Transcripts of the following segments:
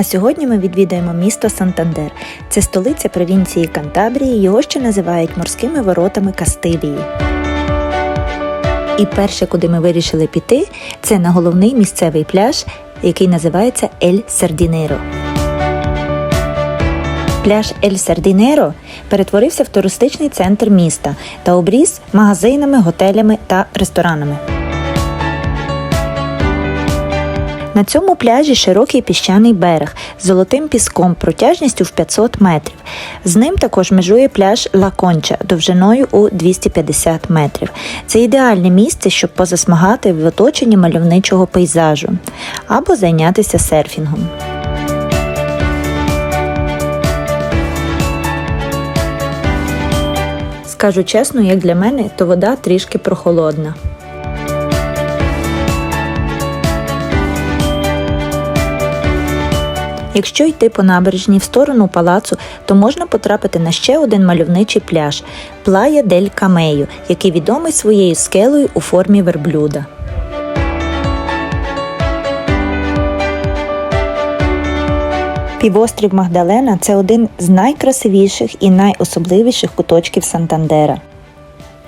А сьогодні ми відвідаємо місто Сантандер. Це столиця провінції Кантабрії, його ще називають морськими воротами Кастилії. І перше, куди ми вирішили піти, це на головний місцевий пляж, який називається Ель Сардінеро. Пляж Ель Сардінеро перетворився в туристичний центр міста та обріз магазинами, готелями та ресторанами. На цьому пляжі широкий піщаний берег з золотим піском протяжністю в 500 метрів. З ним також межує пляж Ла Конча довжиною у 250 метрів. Це ідеальне місце, щоб позасмагати в оточенні мальовничого пейзажу або зайнятися серфінгом. Скажу чесно, як для мене, то вода трішки прохолодна. Якщо йти по набережній в сторону палацу, то можна потрапити на ще один мальовничий пляж Плая дель Камею, який відомий своєю скелею у формі верблюда. Півострів Магдалена це один з найкрасивіших і найособливіших куточків Сантандера.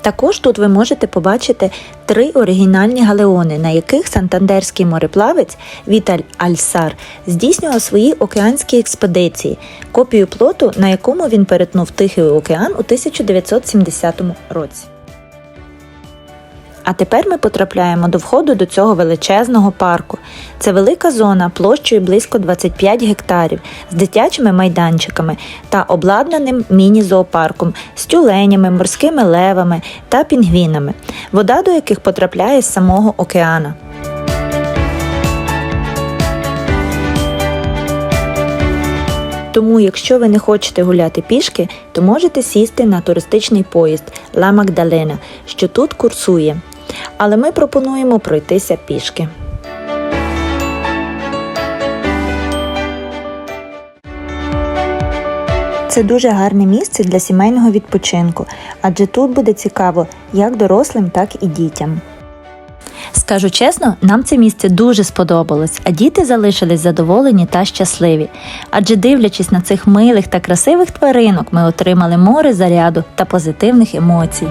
Також тут ви можете побачити три оригінальні галеони, на яких сантандерський мореплавець Віталь Альсар здійснював свої океанські експедиції, копію плоту, на якому він перетнув Тихий океан у 1970 році. А тепер ми потрапляємо до входу до цього величезного парку. Це велика зона площею близько 25 гектарів з дитячими майданчиками та обладнаним міні-зоопарком з тюленями, морськими левами та пінгвінами, вода до яких потрапляє з самого океана. Тому, якщо ви не хочете гуляти пішки, то можете сісти на туристичний поїзд Ла Магдалена, що тут курсує. Але ми пропонуємо пройтися пішки. Це дуже гарне місце для сімейного відпочинку, адже тут буде цікаво як дорослим, так і дітям. Скажу чесно, нам це місце дуже сподобалось, а діти залишились задоволені та щасливі. Адже дивлячись на цих милих та красивих тваринок, ми отримали море заряду та позитивних емоцій.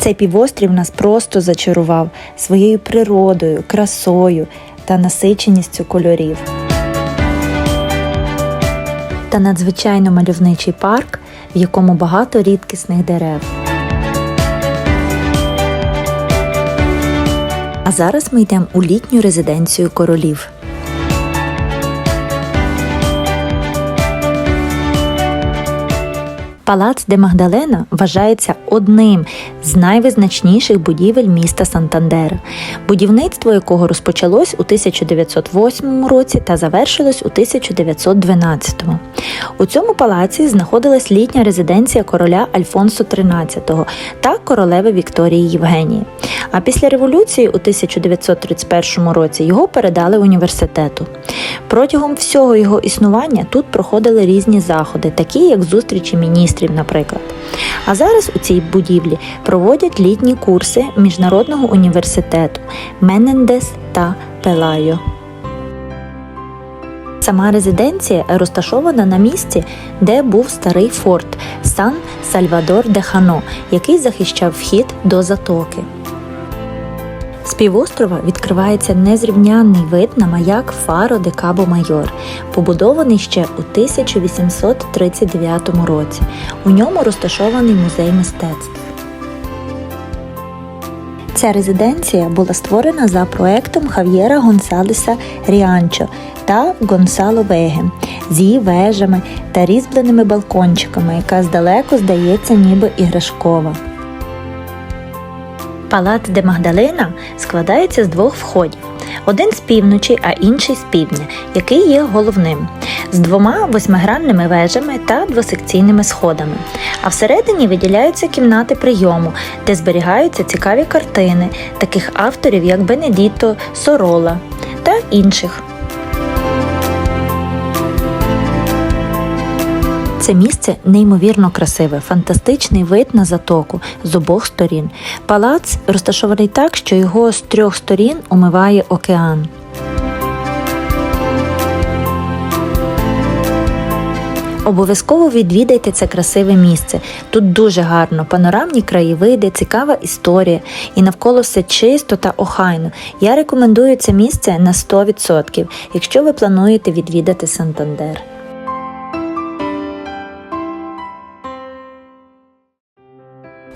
Цей півострів нас просто зачарував своєю природою, красою та насиченістю кольорів. Та надзвичайно мальовничий парк, в якому багато рідкісних дерев. А зараз ми йдемо у літню резиденцію королів. Палац де Магдалена вважається одним з найвизначніших будівель міста Сантандера, будівництво якого розпочалось у 1908 році та завершилось у 1912. У цьому палаці знаходилась літня резиденція короля Альфонсо XIII та королеви Вікторії Євгенії. А після революції у 1931 році його передали університету. Протягом всього його існування тут проходили різні заходи, такі як зустрічі міністрів, наприклад. А зараз у цій будівлі проводять літні курси Міжнародного університету Менендес та Пелайо. Сама резиденція розташована на місці, де був старий форт Сан Сальвадор де Хано, який захищав вхід до затоки. З півострова відкривається незрівнянний вид на маяк Фаро де Кабо Майор, побудований ще у 1839 році. У ньому розташований музей мистецтв. Ця резиденція була створена за проектом Хав'єра Гонсалеса Ріанчо та Гонсало Веге з її вежами та різьбленими балкончиками, яка здалеку здається ніби іграшкова. Палац де Магдалена складається з двох входів: один з півночі, а інший з півдня, який є головним, з двома восьмигранними вежами та двосекційними сходами. А всередині виділяються кімнати прийому, де зберігаються цікаві картини таких авторів, як Бенедіто, Сорола та інших. Це місце неймовірно красиве, фантастичний вид на затоку з обох сторін. Палац розташований так, що його з трьох сторін омиває океан. Обов'язково відвідайте це красиве місце. Тут дуже гарно, панорамні краєвиди, цікава історія, і навколо все чисто та охайно. Я рекомендую це місце на 100%, якщо ви плануєте відвідати Сантандер.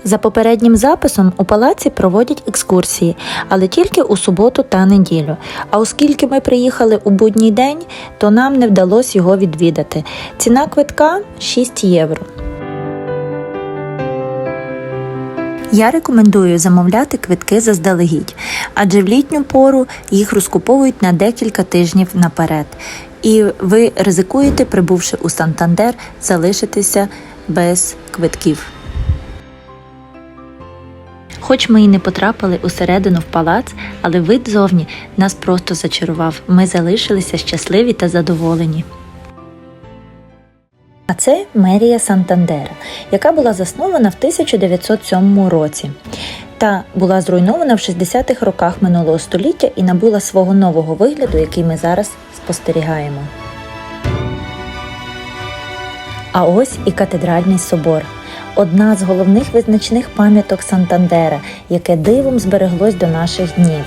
За попереднім записом у палаці проводять екскурсії, але тільки у суботу та неділю. А оскільки ми приїхали у будній день, то нам не вдалося його відвідати. Ціна квитка 6 євро. Я рекомендую замовляти квитки заздалегідь, адже в літню пору їх розкуповують на декілька тижнів наперед. І ви ризикуєте, прибувши у Сантандер, залишитися без квитків. Хоч ми і не потрапили усередину в палац, але вид зовні нас просто зачарував. Ми залишилися щасливі та задоволені. А це мерія Сантандера, яка була заснована в 1907 році та була зруйнована в 60-х роках минулого століття і набула свого нового вигляду, який ми зараз спостерігаємо. А ось і катедральний собор одна з головних визначних пам'яток Сантандера, яке дивом збереглось до наших днів.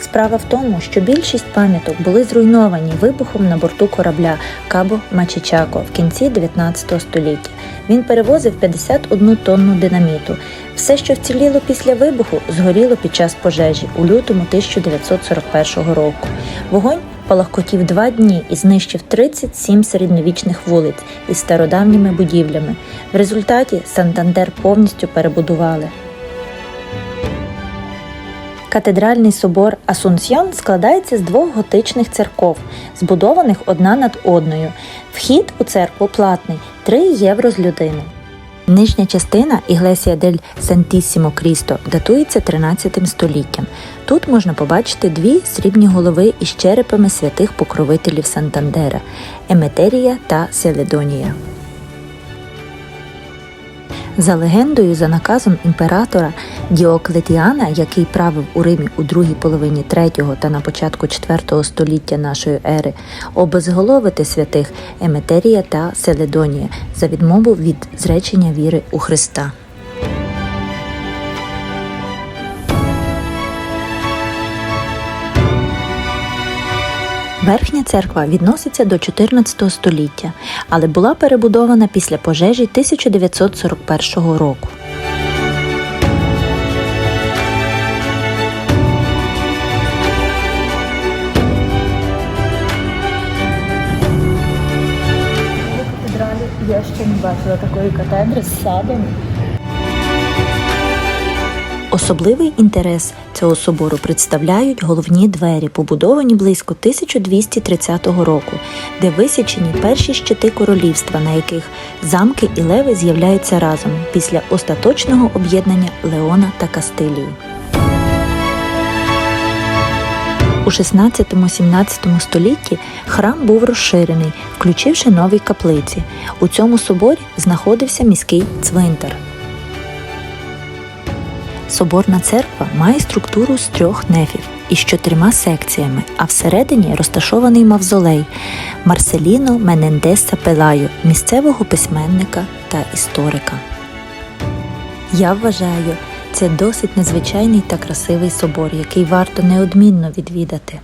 Справа в тому, що більшість пам'яток були зруйновані вибухом на борту корабля Кабо Мачичако в кінці 19 століття. Він перевозив 51 тонну динаміту. Все, що вціліло після вибуху, згоріло під час пожежі у лютому 1941 року. Вогонь палахкотів два дні і знищив 37 середньовічних вулиць із стародавніми будівлями. В результаті Сантандер повністю перебудували. Катедральний собор Асунсьйон складається з двох готичних церков, збудованих одна над одною. Вхід у церкву платний 3 євро з людини. Нижня частина Іглесія дель Сантісімо Крісто датується 13 століттям. Тут можна побачити дві срібні голови із черепами святих покровителів Сантандера Еметерія та Селедонія. За легендою, за наказом імператора Діоклетіана, який правив у Римі у другій половині 3 та на початку 4 століття нашої ери, обезголовити святих Еметерія та Селедонія за відмову від зречення віри у Христа. Верхня церква відноситься до 14 століття, але була перебудована після пожежі 1941 року. я ще не бачила такої катедри з садом. Особливий інтерес цього собору представляють головні двері, побудовані близько 1230 року, де висічені перші щити королівства, на яких замки і леви з'являються разом після остаточного об'єднання Леона та Кастилії. У 16-17 столітті храм був розширений, включивши нові каплиці. У цьому соборі знаходився міський цвинтар. Соборна церква має структуру з трьох нефів із чотирма секціями, а всередині розташований мавзолей Марселіно Менендеса Пелаю, місцевого письменника та історика. Я вважаю, це досить незвичайний та красивий собор, який варто неодмінно відвідати.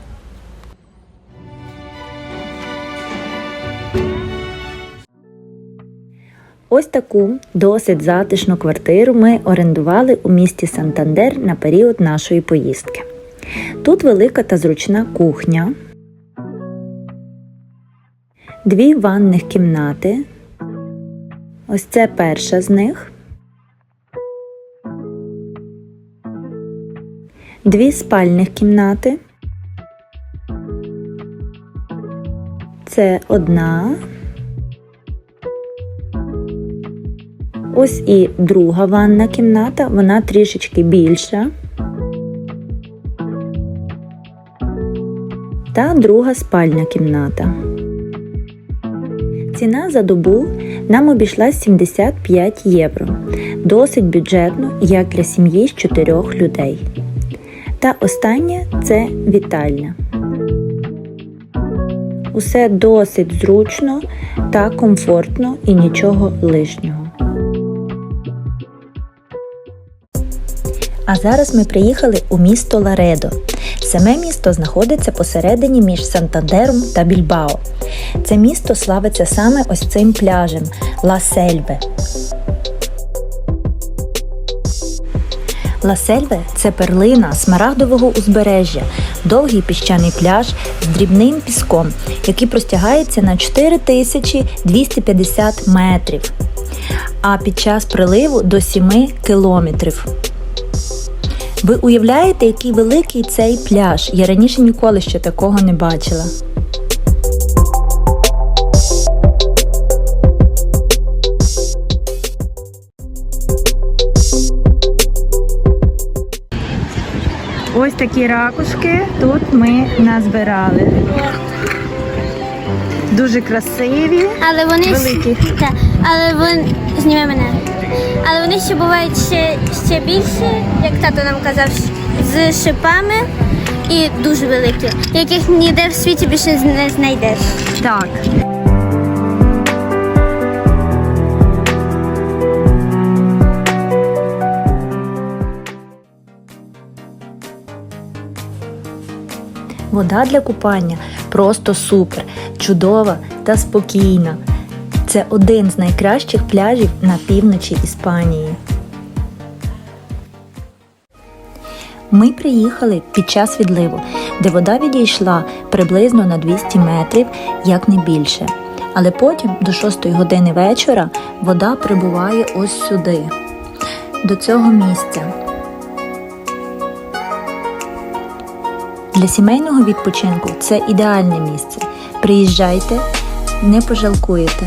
Ось таку досить затишну квартиру ми орендували у місті Сантандер на період нашої поїздки. Тут велика та зручна кухня, дві ванних кімнати. Ось це перша з них. Дві спальних кімнати. Це одна. Ось і друга ванна кімната, вона трішечки більша. Та друга спальня кімната. Ціна за добу нам обійшлась 75 євро. Досить бюджетно, як для сім'ї з чотирьох людей. Та останнє це вітальня. Усе досить зручно та комфортно і нічого лишнього. А зараз ми приїхали у місто Ларедо. Саме місто знаходиться посередині між Сантандером та Більбао. Це місто славиться саме ось цим пляжем Ла Сельве. Ла Сельве це перлина смарагдового узбережжя, довгий піщаний пляж з дрібним піском, який простягається на 4250 метрів, а під час приливу до 7 кілометрів. Ви уявляєте, який великий цей пляж? Я раніше ніколи ще такого не бачила. Ось такі ракушки тут ми назбирали. Дуже красиві. Але вони Великі. Та, але вони зніме мене. Але вони ще бувають ще, ще більше, як тато нам казав, з шипами і дуже великі, яких ніде в світі більше не знайдеш. Так. Вода для купання просто супер, чудова та спокійна. Це один з найкращих пляжів на півночі Іспанії. Ми приїхали під час відливу, де вода відійшла приблизно на 200 метрів, як не більше. Але потім, до 6 години вечора, вода прибуває ось сюди, до цього місця. Для сімейного відпочинку це ідеальне місце. Приїжджайте, не пожалкуєте.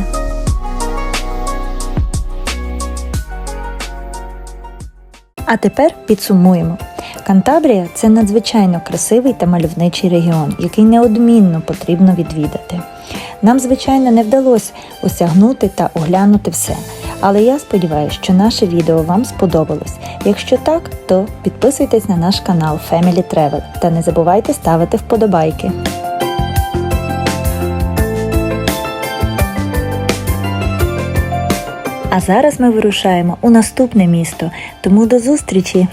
А тепер підсумуємо. Кантабрія це надзвичайно красивий та мальовничий регіон, який неодмінно потрібно відвідати. Нам, звичайно, не вдалося осягнути та оглянути все. Але я сподіваюся, що наше відео вам сподобалось. Якщо так, то підписуйтесь на наш канал Family Travel та не забувайте ставити вподобайки. А зараз ми вирушаємо у наступне місто, тому до зустрічі!